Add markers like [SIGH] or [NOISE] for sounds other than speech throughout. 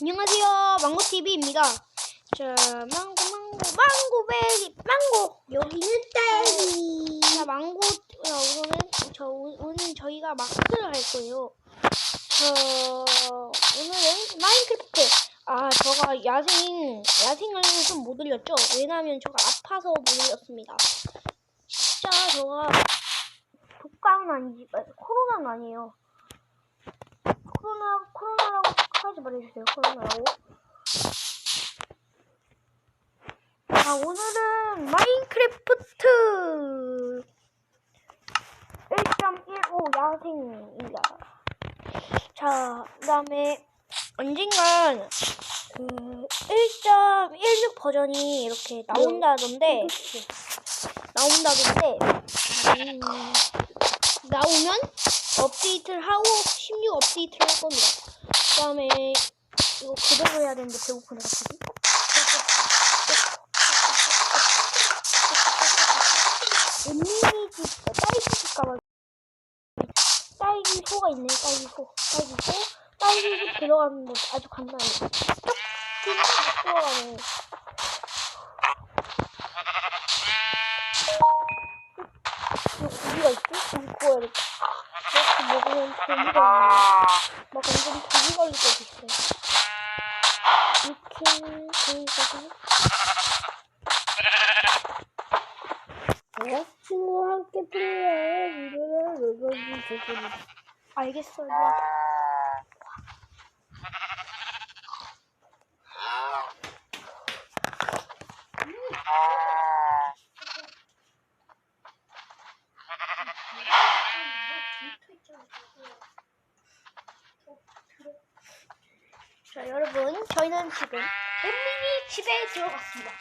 안녕하세요. 망고TV입니다. 자, 망고, 망고, 망고 베리, 망고! 여기는 딸기. 자, 망고, 어, 오늘은, 저, 오- 오늘 저희가 마크를 할 거예요. 저, 오늘은 마인크래프트. 아, 저가 야생, 야생을 좀 못 올렸죠? 왜냐면 저가 아파서 못 올렸습니다. 진짜 저가 독감은 아니지, 아, 코로나는 아니에요. 코로나, 하지 말해주세요, 코로나라고. 아, 오늘은 마인크래프트 1.15 야생입니다. 자, 그 다음에 언젠간 그 1.16 버전이 이렇게 나온다던데, 나온다던데, 음, 나오면 업데이트를 하고 16 업데이트를 할 겁니다. 그 다음에 이거 그대로 해야 되는데 배고프네 갑자기. 엠미니 집, 딸기 집 가봐. 딸기 소가 있네, 딸기 소. 딸기 소. 딸기 집 들어가는 거 아주! 진짜 못 들어가네. 고기가 있지? 고기 구워야겠다. 이렇게 먹으면 고기가 있네. 막 완전 고기 걸릴 때도 있어요. 이렇게, 고기, 고기. 여자친구와 함께 플레이해. 이르는 로봇이 되겠다. 알겠어요. 자, 여러분, 저희는 지금 엠미니 집에 들어갔습니다.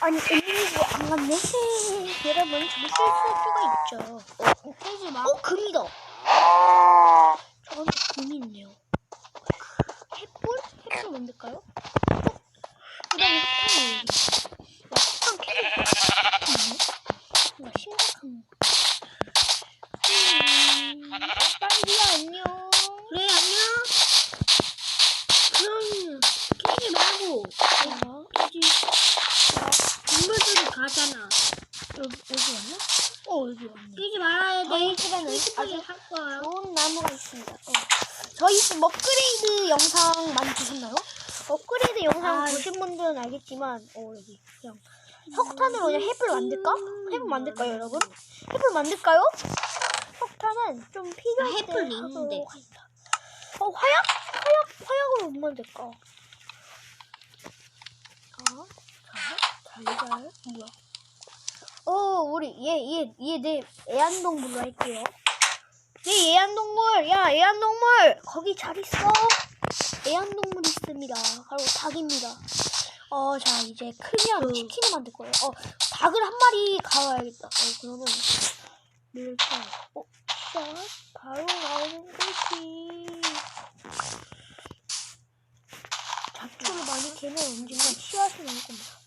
아니, 엠미니 집에 안 갔네? 여러분, 좀 실수할 수가 있죠. 어, 깨지 마. 어, 금이다. 저한테 금이 있네요. 햇불? 햇불 만들까요? 어? 그 여기. 야, 석탄 캐는 뭔가 심각한 거. 음, 딸기야, 안녕. 그래, 안녕. 그럼, 깨지 말고. 자, 깨지. 동물들이 가잖아. 여기, 여기 왔나? 어. 깨지 말아야 돼. 저희 집에는 아주 할 거야. 좋은 나무가 있습니다. 어. 저희 집 업그레이드 영상 많이 보셨나요? 업그레이드 영상 아. 보신 분들은 알겠지만, 어, 여기 그냥 석탄으로 그냥 햇불 만들까? 햇불 만들까요, 여러분? 햇불 만들까요? 석탄은 좀 필요할 아, 때 햇불 있는데. 어, 화약? 화약, 화약으로 못 만들까? 아, 자, 달걀, 뭐야? 어, 우리 얘, 얘, 얘 내 애완동물로 할게요. 얘 애완동물, 야 애완동물, 거기 잘 있어. 애완동물 있습니다. 바로 닭입니다. 어, 자 이제 크면 치킨을 만들 거예요. 어, 닭을 한 마리 가와야겠다. 어, 그러면 밀까? 어, 자, 바로 나오는 거지. 잡초를 많이 캐면 언젠간 씨앗이 나올 겁니다.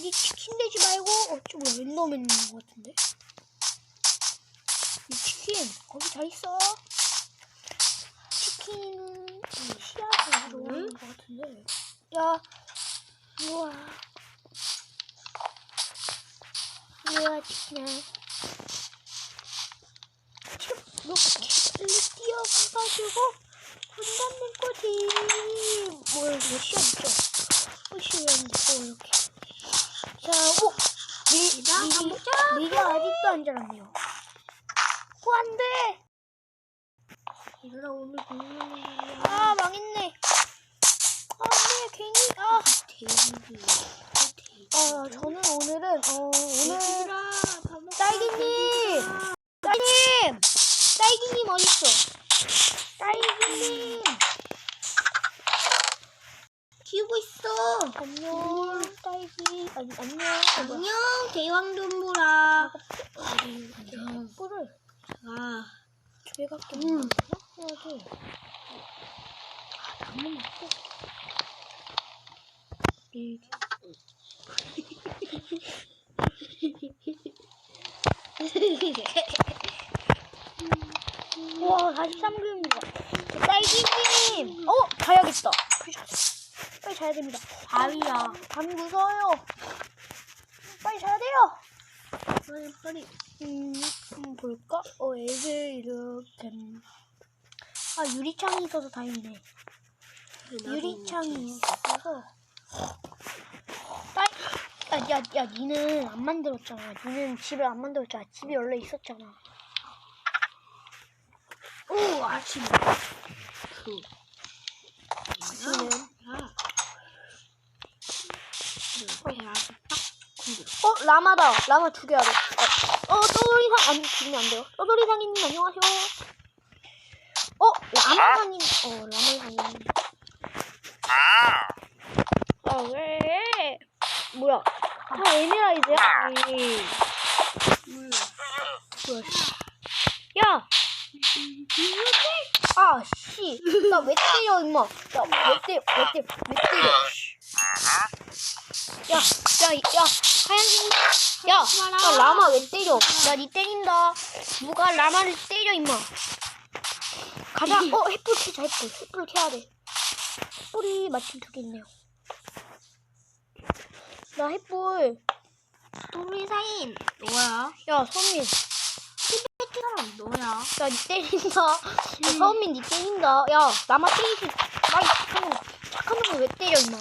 니 치킨 되지 말고, 어, 저 뭐야, 랜덤에 있는 것 같은데? 이 치킨, 거기 잘 있어. 치킨은, 이 씨앗을 좋아하는 것 같은데. 야, 우와. 우와, 치킨아. 쭉, 이렇게 뛰어가가지고. 뭐야, 이거 씨앗 있죠? 어, 씨앗 있고, 이렇게. 자, 오! 미, 자, 미. 미가 아직도 안 자랐네요. 오, 안 돼! 얘들아, 오늘 공룡이야. 아, 망했네. 안 돼, 괜히, 아. 돼지. 아, 저는 오늘은, 어, 오늘. 딸기님! 딸기님! 딸기님 어딨어? 딸기님! 키우고 있어. 안녕, 아니, 안녕. 안녕, 대왕동물아. 안녕. 뿔을 아, 두 개밖에 음. 둘. 아, 맞고. 네 개. 우와 43교입니다. 딸기님. 어 자야겠다. 빨리 자야 됩니다. 바위야. 밤이 무서워요. 빨리. 빨리 빨리. 음, 볼까? 어, 애들 이렇게. 아, 유리창이 있어서 다행이네. 유리창이 있어서. 딸, 야, 야, 야, 니는 안 만들었잖아. 니는 집을 안 만들었잖아. 집이 원래 있었잖아. 오 아침. 그. 아침은. 야. 딱 구려. 어, 라마다. 라마 죽여야 돼. 어, 어 떠돌이상, 아니, 죽이면 안 돼요. 떠돌이상님, 안녕하세요. 어, 라마상님, 어, 라마상님. 아, 왜? 뭐야? 아, 에메랄드야? 몰라. 뭐야, 씨. 야! 아, 씨. 나 왜 때려, 임마. 야, 왜 때려, 왜 때려, 왜 때려. 야, 야, 야, 하얀색, 야, 야, 라마 왜 때려? 야, 니 때린다. 누가 라마를 때려, 임마. 가자. 어, 햇불 캐자, 햇불. 햇불 캐야 돼. 햇불이 마침 두 개 있네요. 나 햇불. 또리사임. 너야? 야, 서민. 사람 너야? 야, 니 때린다. 야, 서민, 니 때린다. 야, 나만 때리지. 빨리 착한 놈. 착한 놈을 왜 때려, 임마.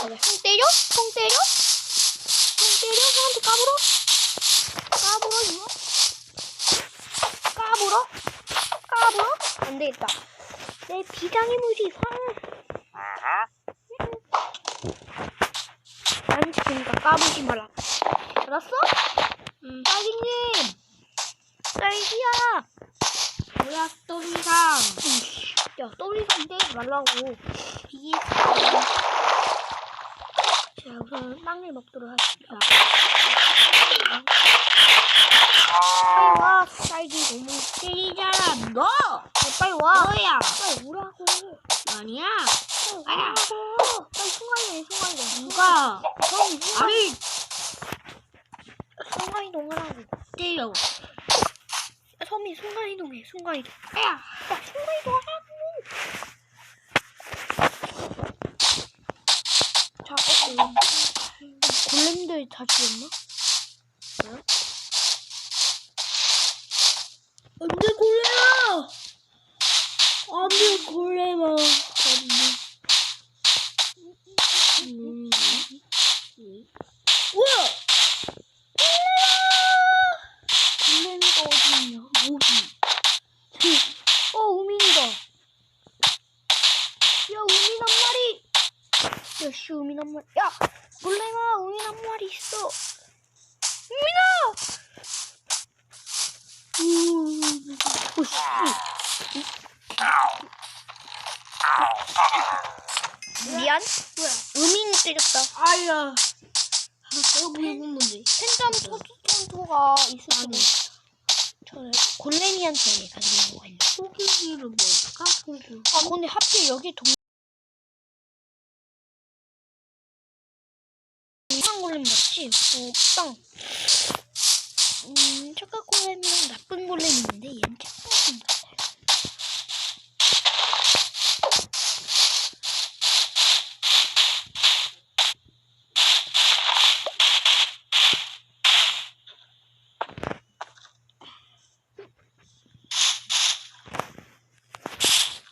형 때려? 형 때려? 형 때려? 형한테 까불어? 까불어, 임마? 까불어? 까불어? 안 되겠다. 내 비장의 무지 상. 난 지금니까 까불지 마라. 알았어? 응. 딸기님! 딸기야! 뭐야 또리상. 야, 떠올리지 떼지 말라고. 비에 자, 우선 빵을 먹도록 하겠습니다. 빨리 와, 딸기. 너무 때리잖아 너. 야, 빨리 와. 너야. 빨리 오라고. 아니야. 빨리 아야. 오라고. 빨리 순간이동, 순간이동. 누가 형, 순간, 나를 순간이동하라고. 때려? 야, 섬이 순간 이동해, 순간 이동. 아야. 야, 순간 이동하라고. 자, 어, 골렘들 다 죽였나? 안돼 골레마. 안돼 골레마. 음. 우와. 골렘이가 어디 있냐? 어디? 어, 우민이다. 야, 우민 한 마리. 야, 씨, 우민 한 마리. 야, 골렘아, 우민 한 마리 있어. 우민아! 오, 씨. 미안. 뭐야? 우민이 때렸다. 아야. 아, 내가 물건 건데. 팬덤 토토토가 있을 수도 있어. 저 골렘이한테 가지고 거 있네. 소고기를 먹을까? 소고기. 아 근데 하필 여기 동 골렘 맞지? 어, 빵. 음, 착각 골렘이랑 나쁜 골렘이 있는데 얘는 착각 골렘 같아요.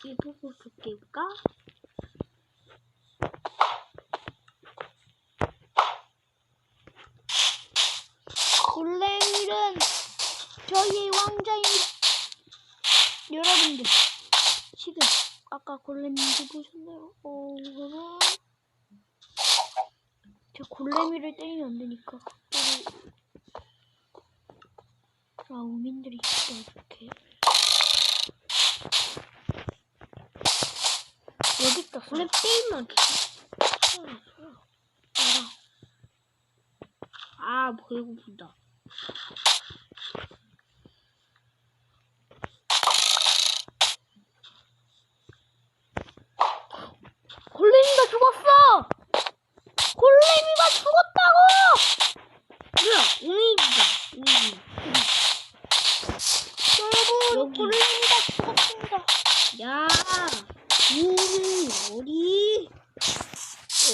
이보고 줄게까? 골렘이는 저희의 왕자입니다. 여러분들 지금 아까 골렘인지 보셨나요? 어, 그러면 저 골렘이를 때리면 안 되니까 각도를 자 우민들이 있어 이렇게 여기 있다 원래 게임만 알아 아 배고프다. 골렘이가 죽었어 골렘이가 죽었다고 뭐야? 우미다. 우미. 여러분 어디?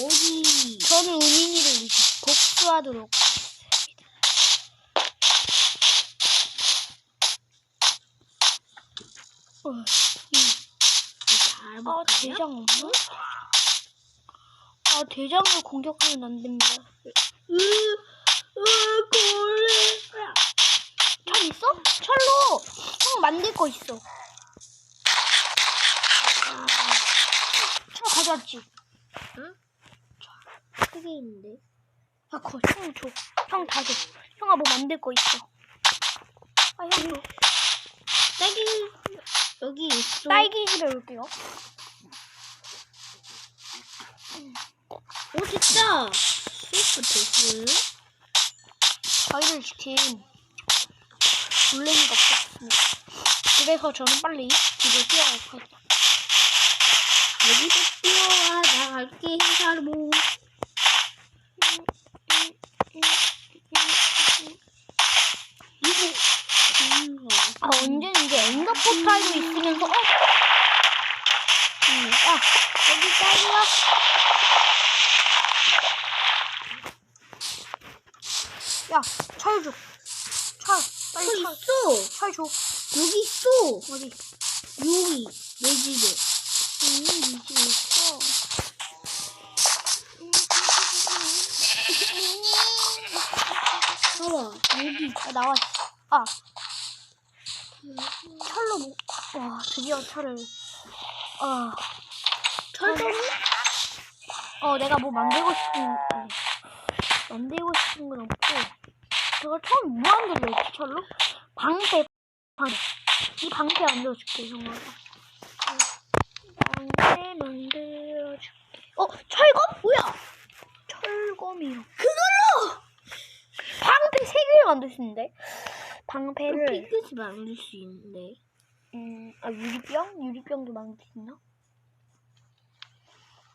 어디? 저는 우민이를 이제 복수 하도록 하겠습니다. 어, 아? 대장 없나? 아, 대장을 공격하면 안 됩니다. 으, 으, 골래. 철 있어? 철로 형 만들 거 있어. 철 가져왔지? 응? 크게 있는데. 아, 그거 형 줘. 형 다 줘. 형아 뭐 만들 거 있어. 아, 형 줘. 딸기 여기 있어. 딸기를 올게요. 오 됐다. 스위프 됐어. 저희를 지킨 블랭이가 없었습니다. 그래서 저는 빨리 집에 뛰어가고 했다. 여기서 뛰어와 나갈게 행사로. 아, 언제는 이제 엔더 포탈도 있으면서, 어? 음, 야, 여기 딸기야. 야, 철 줘. 철, 빨리 철 철. 있어. 철 줘. 여기 있어. 어디? 여기 내 집에. 음, 이 집에 있어. 봐봐 여기. 아, 나와. 아, 철로, 뭐, 와, 드디어 철을. 아, 철도 어, 내가 뭐 만들고 싶은, 아니, 만들고 싶은 건 없고, 저걸 처음 뭐 만들었지, 철로? 방패, 방패. 이 방패 만들어줄게, 형아. 방패 만들어줄게. 어, 철검? 뭐야? 철검이요. 그걸로! 방패 세 개를 만들 수 있는데? 방패를, 핑크색 만들 수 있는데. 음, 아, 유리병? 유리병도 만들 수 있나?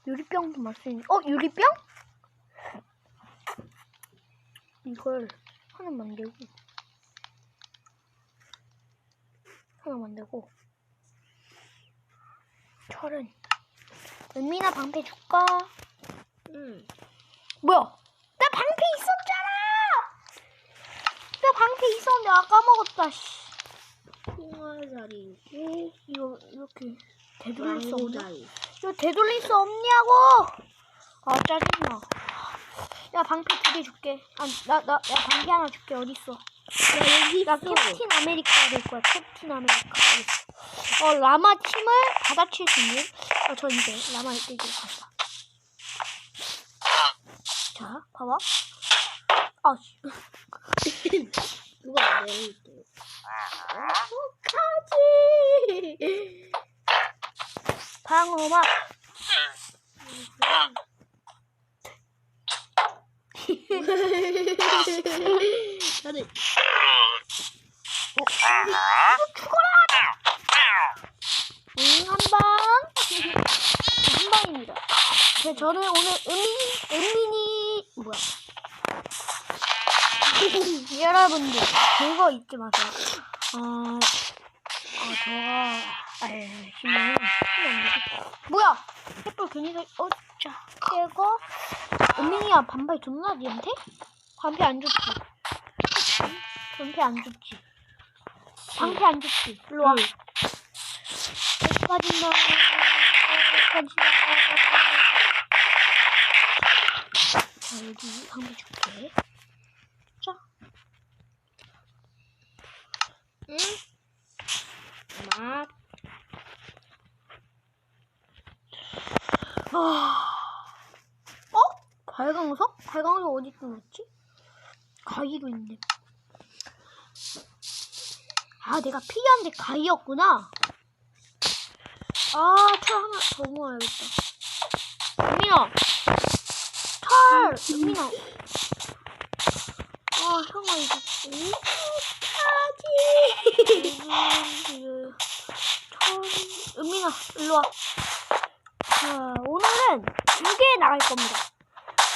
유리병도 만들 수 있나? 어, 유리병? 이걸 하나 만들고 하나 만들고 철은 은민아 방패 줄까? 응. 뭐야? 나 방패 있었잖아! 나 방패 있었는데 아까 까먹었다 씨. 통화자리고 이거 이렇게 되돌릴 수? 망고자리. 이거 되돌릴 수 없냐고! 아 짜증나. 야 방패 두 개 줄게. 아나나 나, 야 방패 하나 줄게 어딨어? 야 여기 나 있어. 캡틴 아메리카 될 거야. 캡틴 아메리카. 어 라마 팀을 받아칠 수 있는. 어저 이제 라마 1대기로 갔다. 자 봐봐. 아 씨. 누가 때. 어떡하지? 방어막. 나는 어, 죽어라! 응, 한 방. 한 방입니다. 네, 저는 오늘 은민, 은민이, 여러분들, 그거 잊지 마세요. 어, 어, 저가, 아유, 힘이, 힘이 안 되지. 뭐야! 햇불 괜히, 서- 어, 자, 깨고, 은민이야, 반발 줬나, 니한테? 반패 안 줬지? 반패 안 줬지? 방패 안 줬지? 일로 와. 빠진다. 빠진다. 자, 여기 방패 줄게. 자. 응? 맛. 아. 어? 발광석? 발광석 어디 있었지? 가위도 있네. 아, 내가 필요한 게 가위였구나. 아, 철 하나 더 모아야겠다. 은민아! 철! 은민아! 아, 형아, 이거. 철, [LAUGHS] 은민아, 일로 와. 자, 오늘은 두 개 나갈 겁니다.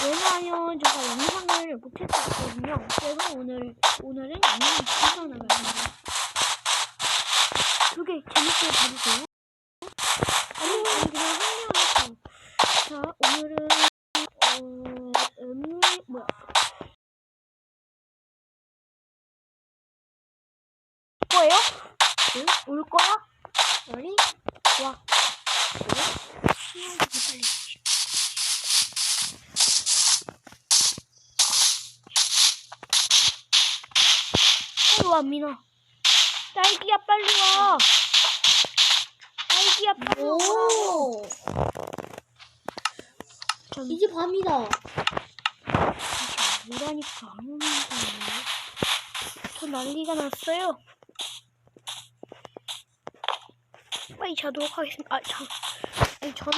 왜냐하면 제가 영상을 못했었거든요. 그래서 오늘, 오늘은 영상 나갈 겁니다. 두 개 재밌게 봐주세요. 아니, 아니, 그냥 한 할게요. 자, 오늘은 어, 음, 뭐야? 거예요? 응? 올 거야? 아니? 와. 빨리. 빨리 와, 민아. 딸기야, 빨리 와. 딸기야, 빨리 와. 오, 전 이제 밤이다. 뭐라니까 안 오는 거예요. 저 난리가 났어요. 빨리 자도록 하겠